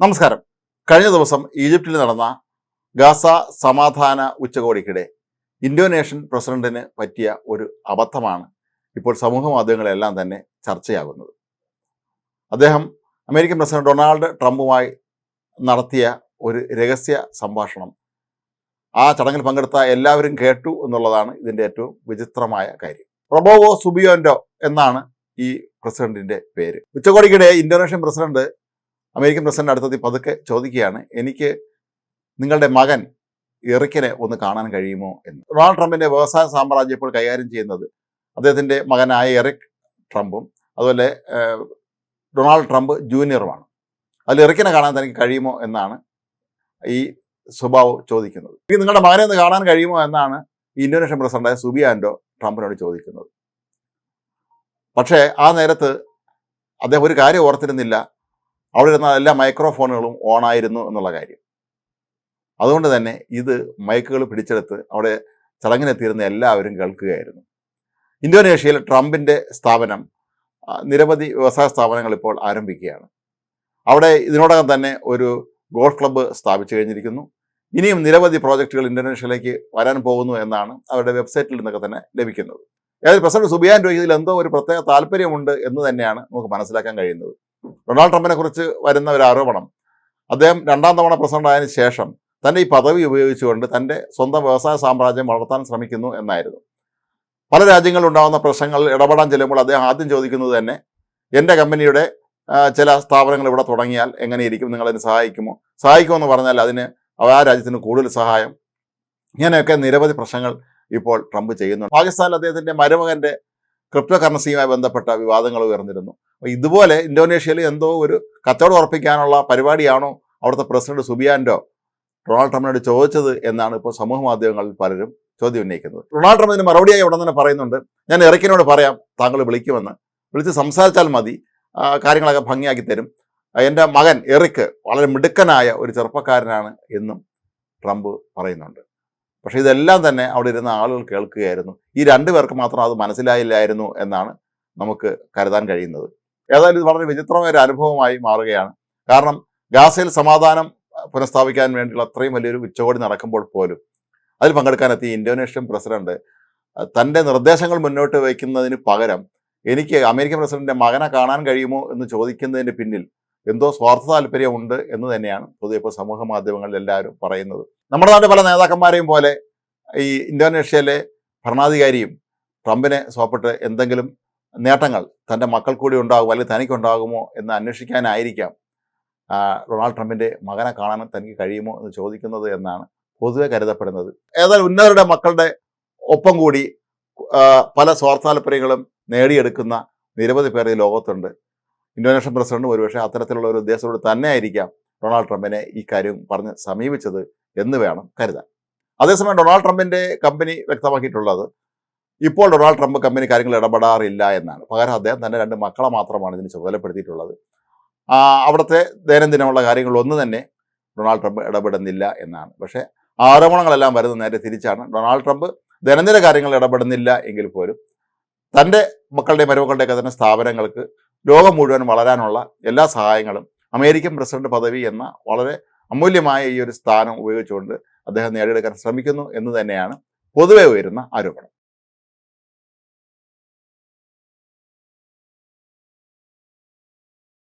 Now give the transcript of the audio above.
നമസ്കാരം. കഴിഞ്ഞ ദിവസം ഈജിപ്തിൽ നടന്ന ഗാസ സമാധാന ഉച്ചകോടിക്കിടെ ഇന്തോനേഷ്യൻ പ്രസിഡന്റിന് പറ്റിയ ഒരു അബദ്ധമാണ് ഇപ്പോൾ സമൂഹ മാധ്യമങ്ങളെല്ലാം തന്നെ ചർച്ചയാകുന്നത്. അദ്ദേഹം അമേരിക്കൻ പ്രസിഡന്റ് ഡൊണാൾഡ് ട്രംപുമായി നടത്തിയ ഒരു രഹസ്യ സംഭാഷണം. ആ ചടങ്ങിൽ പങ്കെടുത്ത എല്ലാവരും കേട്ടു എന്നുള്ളതാണ് ഇതിന്റെ ഏറ്റവും വിചിത്രമായ കാര്യം. റൊബോവോ സുബിയോൻഡോ എന്നാണ് ഈ പ്രസിഡന്റിന്റെ പേര്. ഉച്ചകോടിക്കിടെ ഇന്തോനേഷ്യൻ പ്രസിഡന്റ് അമേരിക്കൻ പ്രസിഡന്റ് അടുത്തത് പതുക്കെ ചോദിക്കുകയാണ് എനിക്ക് നിങ്ങളുടെ മകൻ എറിക്കിനെ ഒന്ന് കാണാൻ കഴിയുമോ എന്ന്? ഡൊണാൾഡ് ട്രംപിന്റെ വ്യവസായ സാമ്രാജ്യം ഇപ്പോൾ കൈകാര്യം ചെയ്യുന്നത് അദ്ദേഹത്തിന്റെ മകനായ എറിക് ട്രംപും അതുപോലെ ഡൊണാൾഡ് ട്രംപ് ജൂനിയറുമാണ്. അതിൽ എറിക്കിനെ കാണാൻ തനിക്ക് കഴിയുമോ എന്നാണ് ഈ സ്വഭാവം ചോദിക്കുന്നത്. ഇനി നിങ്ങളുടെ മകനെ ഒന്ന് കാണാൻ കഴിയുമോ എന്നാണ് ഇന്തോനേഷ്യൻ പ്രസിഡന്റായ സുബിയാൻഡോ ട്രംപിനോട് ചോദിക്കുന്നത്. പക്ഷേ ആ നേരത്ത് അദ്ദേഹം ഒരു കാര്യം ഓർത്തിരുന്നില്ല. അവിടെ ഇരുന്ന എല്ലാ മൈക്രോഫോണുകളും ഓണായിരുന്നു എന്നുള്ള കാര്യം. അതുകൊണ്ട് തന്നെ ഇത് മൈക്കുകൾ പിടിച്ചെടുത്ത് അവിടെ ചടങ്ങിനെത്തിയിരുന്ന എല്ലാവരും കേൾക്കുകയായിരുന്നു. ഇന്തോനേഷ്യയിൽ ട്രംപിന്റെ സ്ഥാപനം നിരവധി വ്യവസായ സ്ഥാപനങ്ങൾ ഇപ്പോൾ ആരംഭിക്കുകയാണ്. അവിടെ ഇതിനോടകം തന്നെ ഒരു ഗോൾഫ് ക്ലബ്ബ് സ്ഥാപിച്ചു കഴിഞ്ഞിരിക്കുന്നു. ഇനിയും നിരവധി പ്രോജക്റ്റുകൾ ഇന്തോനേഷ്യയിലേക്ക് വരാൻ പോകുന്നു എന്നാണ് അവരുടെ വെബ്സൈറ്റിൽ നിന്നൊക്കെ തന്നെ ലഭിക്കുന്നത്. അതായത് പ്രസിഡന്റ് സുബിയാൻ ഇതിൽ എന്തോ ഒരു പ്രത്യേക താല്പര്യമുണ്ട് എന്ന് തന്നെയാണ് നമുക്ക് മനസ്സിലാക്കാൻ കഴിയുന്നത്. ഡൊണാൾഡ് ട്രംപിനെ കുറിച്ച് വരുന്ന ഒരു ആരോപണം അദ്ദേഹം രണ്ടാം തവണ പ്രസിഡന്റ് ആയതിനു ശേഷം തന്റെ ഈ പദവി ഉപയോഗിച്ചുകൊണ്ട് തന്റെ സ്വന്തം വ്യവസായ സാമ്രാജ്യം വളർത്താൻ ശ്രമിക്കുന്നു എന്നായിരുന്നു. പല രാജ്യങ്ങളിൽ ഉണ്ടാകുന്ന പ്രശ്നങ്ങളിൽ ഇടപെടാൻ ചെല്ലുമ്പോൾ അദ്ദേഹം ആദ്യം ചോദിക്കുന്നത് തന്നെ എന്റെ കമ്പനിയുടെ ചില സ്ഥാപനങ്ങൾ ഇവിടെ തുടങ്ങിയാൽ എങ്ങനെയിരിക്കും? നിങ്ങൾ അതിന് സഹായിക്കുമോ? സഹായിക്കുമെന്ന് പറഞ്ഞാൽ അതിന് ആ രാജ്യത്തിന് കൂടുതൽ സഹായം. ഇങ്ങനെയൊക്കെ നിരവധി പ്രശ്നങ്ങൾ ഇപ്പോൾ ട്രംപ് ചെയ്യുന്നുണ്ട്. പാകിസ്ഥാനിൽ അദ്ദേഹത്തിന്റെ മരുമകന്റെ ക്രിപ്റ്റോ കറൻസിയുമായി ബന്ധപ്പെട്ട വിവാദങ്ങൾ ഉയർന്നിരുന്നു. ഇതുപോലെ ഇന്തോനേഷ്യയിൽ എന്തോ ഒരു കച്ചവടം ഉറപ്പിക്കാനുള്ള പരിപാടിയാണോ അവിടുത്തെ പ്രസിഡന്റ് സുബിയാൻഡോ ഡൊണാൾഡ് ട്രംപിനോട് ചോദിച്ചത് എന്നാണ് ഇപ്പോൾ സമൂഹ മാധ്യമങ്ങളിൽ പലരും ചോദ്യം ഉന്നയിക്കുന്നത്. ഡൊണാൾഡ് ട്രംപ് ഇതിന് മറുപടിയായി ഉടൻ തന്നെ പറയുന്നുണ്ട്. ഞാൻ ഇറക്കിനോട് പറയാം താങ്കൾ വിളിക്കുമെന്ന്. വിളിച്ച് സംസാരിച്ചാൽ മതി. കാര്യങ്ങളൊക്കെ ഭംഗിയാക്കി തരും. എന്റെ മകൻ എറിക്ക് വളരെ മിടുക്കനായ ഒരു ചെറുപ്പക്കാരനാണ് എന്നും ട്രംപ് പറയുന്നുണ്ട്. പക്ഷേ ഇതെല്ലാം തന്നെ അവിടെ ഇരുന്ന ആളുകൾ കേൾക്കുകയായിരുന്നു. ഈ രണ്ടു പേർക്ക് മാത്രം അത് മനസ്സിലായില്ലായിരുന്നു എന്നാണ് നമുക്ക് കരുതാൻ കഴിയുന്നത്. ഏതായാലും ഇത് വളരെ വിചിത്രമായ ഒരു അനുഭവമായി മാറുകയാണ്. കാരണം ഗാസയിൽ സമാധാനം പുനഃസ്ഥാപിക്കാൻ വേണ്ടിയുള്ള അത്രയും വലിയൊരു ഉച്ചകോടി നടക്കുമ്പോൾ പോലും അതിൽ പങ്കെടുക്കാനെത്തിയ ഇന്തോനേഷ്യൻ പ്രസിഡന്റ് തന്റെ നിർദ്ദേശങ്ങൾ മുന്നോട്ട് വയ്ക്കുന്നതിന് പകരം എനിക്ക് അമേരിക്കൻ പ്രസിഡന്റിന്റെ മകനെ കാണാൻ കഴിയുമോ എന്ന് ചോദിക്കുന്നതിന് പിന്നിൽ എന്തോ സ്വാർത്ഥ താല്പര്യമുണ്ട് എന്ന് തന്നെയാണ് പൊതുവെ ഇപ്പോൾ സമൂഹ മാധ്യമങ്ങളിൽ എല്ലാവരും പറയുന്നത്. നമ്മുടെ നാട്ടിൽ പല നേതാക്കന്മാരെയും പോലെ ഈ ഇന്തോനേഷ്യയിലെ ഭരണാധികാരിയും ട്രംപിനെ സോപ്പിട്ട് എന്തെങ്കിലും നേട്ടങ്ങൾ തന്റെ മക്കൾ കൂടി ഉണ്ടാകുമോ അല്ലെങ്കിൽ തനിക്കുണ്ടാകുമോ എന്ന് അന്വേഷിക്കാനായിരിക്കാം ഡൊണാൾഡ് ട്രംപിന്റെ മകനെ കാണാൻ തനിക്ക് കഴിയുമോ എന്ന് ചോദിക്കുന്നത് എന്നാണ് പൊതുവെ കരുതപ്പെടുന്നത്. ഏതായാലും ഉന്നതരുടെ മക്കളുടെ ഒപ്പം കൂടി പല സ്വാർത്ഥാല്പര്യങ്ങളും നേടിയെടുക്കുന്ന നിരവധി പേർ ഈ ലോകത്തുണ്ട്. ഇന്തോനേഷ്യൻ പ്രസിഡന്റ് ഒരുപക്ഷെ അത്തരത്തിലുള്ള ഒരു ഉദ്ദേശത്തോട് തന്നെ ആയിരിക്കാം ഡൊണാൾഡ് ട്രംപിനെ ഈ കാര്യം പറഞ്ഞ് സമീപിച്ചത് എന്ന് വേണം കരുതാൻ. അതേസമയം ഡൊണാൾഡ് ട്രംപിന്റെ കമ്പനി വ്യക്തമാക്കിയിട്ടുള്ളത് ഇപ്പോൾ ഡൊണാൾഡ് ട്രംപ് കമ്പനി കാര്യങ്ങൾ ഇടപെടാറില്ല എന്നാണ്. പകരം അദ്ദേഹം തന്നെ രണ്ട് മക്കളെ മാത്രമാണ് ഇതിന് ചുമതലപ്പെടുത്തിയിട്ടുള്ളത്. അവിടുത്തെ ദൈനംദിനമുള്ള കാര്യങ്ങളൊന്നും തന്നെ ഡൊണാൾഡ് ട്രംപ് ഇടപെടുന്നില്ല എന്നാണ്. പക്ഷേ ആരോപണങ്ങളെല്ലാം വരുന്ന നേരെ തിരിച്ചാണ്. ഡൊണാൾഡ് ട്രംപ് ദൈനംദിന കാര്യങ്ങളിൽ ഇടപെടുന്നില്ല എങ്കിൽ പോലും തന്റെ മക്കളുടെയും മരുമക്കളുടെയൊക്കെ തന്നെ സ്ഥാപനങ്ങൾക്ക് ലോകം മുഴുവൻ വളരാനുള്ള എല്ലാ സഹായങ്ങളും അമേരിക്കൻ പ്രസിഡന്റ് പദവി എന്ന വളരെ അമൂല്യമായ ഈ ഒരു സ്ഥാനം ഉപയോഗിച്ചുകൊണ്ട് അദ്ദേഹം നേടിയെടുക്കാൻ ശ്രമിക്കുന്നു എന്ന് തന്നെയാണ് പൊതുവെ ഉയരുന്ന ആരോപണം.